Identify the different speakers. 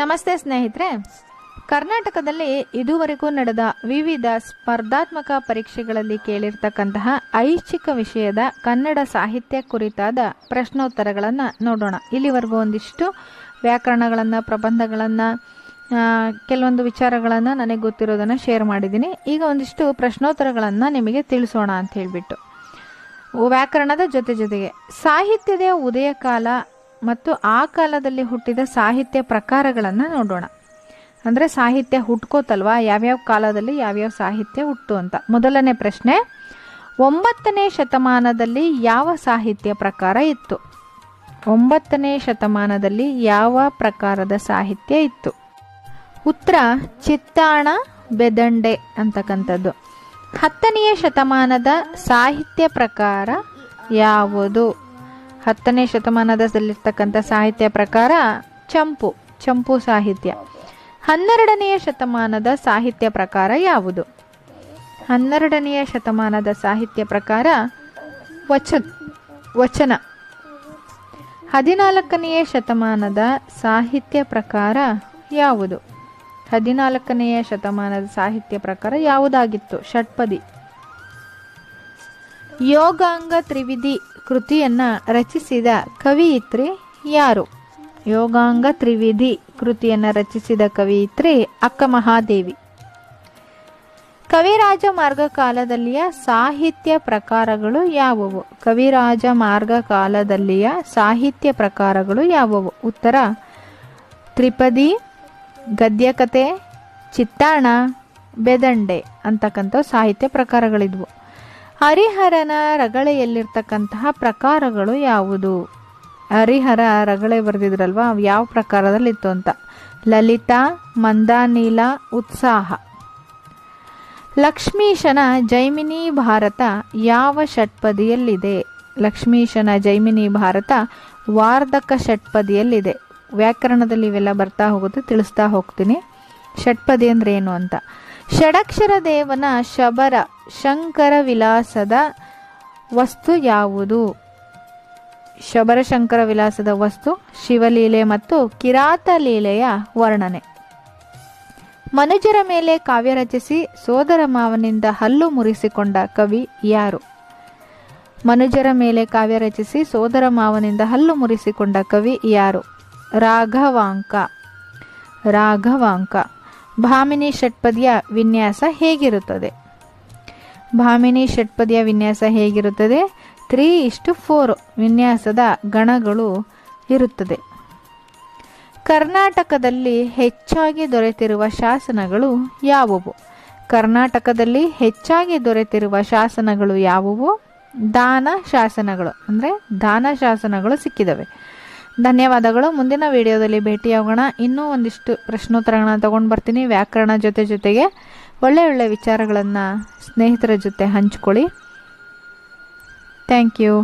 Speaker 1: ನಮಸ್ತೆ ಸ್ನೇಹಿತರೆ. ಕರ್ನಾಟಕದಲ್ಲಿ ಇದುವರೆಗೂ ನಡೆದ ವಿವಿಧ ಸ್ಪರ್ಧಾತ್ಮಕ ಪರೀಕ್ಷೆಗಳಲ್ಲಿ ಕೇಳಿರ್ತಕ್ಕಂತಹ ಐಚ್ಛಿಕ ವಿಷಯದ ಕನ್ನಡ ಸಾಹಿತ್ಯ ಕುರಿತಾದ ಪ್ರಶ್ನೋತ್ತರಗಳನ್ನು ನೋಡೋಣ. ಇಲ್ಲಿವರೆಗೂ ಒಂದಿಷ್ಟು ವ್ಯಾಕರಣಗಳನ್ನು, ಪ್ರಬಂಧಗಳನ್ನು ಕೆಲವೊಂದು ವಿಚಾರಗಳನ್ನು ನನಗೆ ಗೊತ್ತಿರೋದನ್ನು ಶೇರ್ ಮಾಡಿದ್ದೀನಿ. ಈಗ ಒಂದಿಷ್ಟು ಪ್ರಶ್ನೋತ್ತರಗಳನ್ನು ನಿಮಗೆ ತಿಳಿಸೋಣ ಅಂತ ಹೇಳಿಬಿಟ್ಟು. ವ್ಯಾಕರಣದ ಜೊತೆ ಜೊತೆಗೆ, ಸಾಹಿತ್ಯದ ಉದಯ ಕಾಲ ಮತ್ತು ಆ ಕಾಲದಲ್ಲಿ ಹುಟ್ಟಿದ ಸಾಹಿತ್ಯ ಪ್ರಕಾರಗಳನ್ನು ನೋಡೋಣ. ಅಂದರೆ ಸಾಹಿತ್ಯ ಹುಟ್ಕೋತಲ್ವಾ? ಯಾವ್ಯಾವ ಕಾಲದಲ್ಲಿ ಯಾವ್ಯಾವ ಸಾಹಿತ್ಯ ಹುಟ್ಟು ಅಂತ. ಮೊದಲನೇ ಪ್ರಶ್ನೆ, ಒಂಬತ್ತನೇ ಶತಮಾನದಲ್ಲಿ ಯಾವ ಸಾಹಿತ್ಯ ಪ್ರಕಾರ ಇತ್ತು? ಒಂಬತ್ತನೇ ಶತಮಾನದಲ್ಲಿ ಯಾವ ಪ್ರಕಾರದ ಸಾಹಿತ್ಯ ಇತ್ತು? ಉತ್ತರ, ಚಿತ್ತಾಣ, ಬೆದಂಡೆ ಅಂತಕ್ಕಂಥದ್ದು. ಹತ್ತನೆಯ ಶತಮಾನದ ಸಾಹಿತ್ಯ ಪ್ರಕಾರ ಯಾವುದು? ಹತ್ತನೇ ಶತಮಾನದಲ್ಲಿರ್ತಕ್ಕಂಥ ಸಾಹಿತ್ಯ ಪ್ರಕಾರ ಚಂಪು ಚಂಪು ಸಾಹಿತ್ಯ. ಹನ್ನೆರಡನೆಯ ಶತಮಾನದ ಸಾಹಿತ್ಯ ಪ್ರಕಾರ ಯಾವುದು? ಹನ್ನೆರಡನೆಯ ಶತಮಾನದ ಸಾಹಿತ್ಯ ಪ್ರಕಾರ ವಚನ ವಚನ. ಹದಿನಾಲ್ಕನೆಯ ಶತಮಾನದ ಸಾಹಿತ್ಯ ಪ್ರಕಾರ ಯಾವುದು? ಹದಿನಾಲ್ಕನೆಯ ಶತಮಾನದ ಸಾಹಿತ್ಯ ಪ್ರಕಾರ ಯಾವುದಾಗಿತ್ತು? ಷಟ್ಪದಿ. ಯೋಗಾಂಗ ತ್ರಿವಿಧಿ ಕೃತಿಯನ್ನ ರಚಿಸಿದ ಕವಿಯಿತ್ರಿ ಯಾರು? ಯೋಗಾಂಗ ತ್ರಿವಿಧಿ ಕೃತಿಯನ್ನ ರಚಿಸಿದ ಕವಿಯಿತ್ರಿ ಅಕ್ಕ ಮಹಾದೇವಿ ಕವಿರಾಜ ಮಾರ್ಗ ಕಾಲದಲ್ಲಿಯ ಸಾಹಿತ್ಯ ಪ್ರಕಾರಗಳು ಯಾವುವು? ಕವಿರಾಜ ಮಾರ್ಗ ಕಾಲದಲ್ಲಿಯ ಸಾಹಿತ್ಯ ಪ್ರಕಾರಗಳು ಯಾವುವು? ಉತ್ತರ, ತ್ರಿಪದಿ, ಗದ್ಯಕತೆ, ಚಿತ್ತಾಣ, ಬೆದಂಡೆ ಅಂತಕ್ಕಂಥ ಸಾಹಿತ್ಯ ಪ್ರಕಾರಗಳಿದ್ವು. ಹರಿಹರನ ರಗಳೆಯಲ್ಲಿರ್ತಕ್ಕಂತಹ ಪ್ರಕಾರಗಳು ಯಾವುದು? ಹರಿಹರ ರಗಳೆ ಬರೆದಿದ್ರಲ್ವಾ? ಅವು ಯಾವ ಪ್ರಕಾರದಲ್ಲಿತ್ತು ಅಂತ? ಲಲಿತಾ, ಮಂದಾನೀಲ, ಉತ್ಸಾಹ. ಲಕ್ಷ್ಮೀಶನ ಜೈಮಿನಿ ಭಾರತ ಯಾವ ಷಟ್ಪದಿಯಲ್ಲಿದೆ? ಲಕ್ಷ್ಮೀಶನ ಜೈಮಿನಿ ಭಾರತ ವಾರ್ಧಕ ಷಟ್ಪದಿಯಲ್ಲಿದೆ. ವ್ಯಾಕರಣದಲ್ಲಿ ಇವೆಲ್ಲ ಬರ್ತಾ ಹೋಗುತ್ತೆ, ತಿಳಿಸ್ತಾ ಹೋಗ್ತೀನಿ. ಷಟ್ಪದಿ ಅಂದ್ರೆ ಏನು ಅಂತ. ಷಡಕ್ಷರ ದೇವನ ಶಬರ, ಶಂಕರ ವಿಲಾಸದ ವಸ್ತು ಯಾವುದು? ಶಬರ, ಶಂಕರ ವಿಲಾಸದ ವಸ್ತು, ಶಿವಲೀಲೆ ಮತ್ತು ಕಿರಾತ ಲೀಲೆಯ ವರ್ಣನೆ. ಮನುಜರ ಮೇಲೆ ಕಾವ್ಯ ರಚಿಸಿ ಸೋದರ ಮಾವನಿಂದ ಹಲ್ಲು ಮುರಿಸಿಕೊಂಡ ಕವಿ ಯಾರು? ಮನುಜರ ಮೇಲೆ ಕಾವ್ಯ ರಚಿಸಿ ಸೋದರ ಮಾವನಿಂದ ಹಲ್ಲು ಮುರಿಸಿಕೊಂಡ ಕವಿ ಯಾರು? ರಾಘವಾಂಕ. ರಾಘವಾಂಕ. ಭಾಮಿನಿ ಷಟ್ಪದಿಯ ವಿನ್ಯಾಸ ಹೇಗಿರುತ್ತದೆ? ಭಾಮಿನಿ ಷಟ್ಪದಿಯ ವಿನ್ಯಾಸ ಹೇಗಿರುತ್ತದೆ? ತ್ರೀ ಇಷ್ಟು ಫೋರ್ ವಿನ್ಯಾಸದ ಗಣಗಳು ಇರುತ್ತದೆ. ಕರ್ನಾಟಕದಲ್ಲಿ ಹೆಚ್ಚಾಗಿ ದೊರೆತಿರುವ ಶಾಸನಗಳು ಯಾವುವು? ಕರ್ನಾಟಕದಲ್ಲಿ ಹೆಚ್ಚಾಗಿ ದೊರೆತಿರುವ ಶಾಸನಗಳು ಯಾವುವು? ದಾನ ಶಾಸನಗಳು, ಅಂದರೆ ದಾನ ಶಾಸನಗಳು ಸಿಕ್ಕಿದವೆ. ಧನ್ಯವಾದಗಳು. ಮುಂದಿನ ವಿಡಿಯೋದಲ್ಲಿ ಭೇಟಿಯಾಗೋಣ. ಇನ್ನೂ ಒಂದಿಷ್ಟು ಪ್ರಶ್ನೋತ್ತರಗಳನ್ನ ತಗೊಂಡು ಬರ್ತೀನಿ. ವ್ಯಾಕರಣ ಜೊತೆ ಜೊತೆಗೆ ಒಳ್ಳೆ ಒಳ್ಳೆ ವಿಚಾರಗಳನ್ನು ಸ್ನೇಹಿತರ ಜೊತೆ ಹಂಚ್ಕೊಳ್ಳಿ. Thank you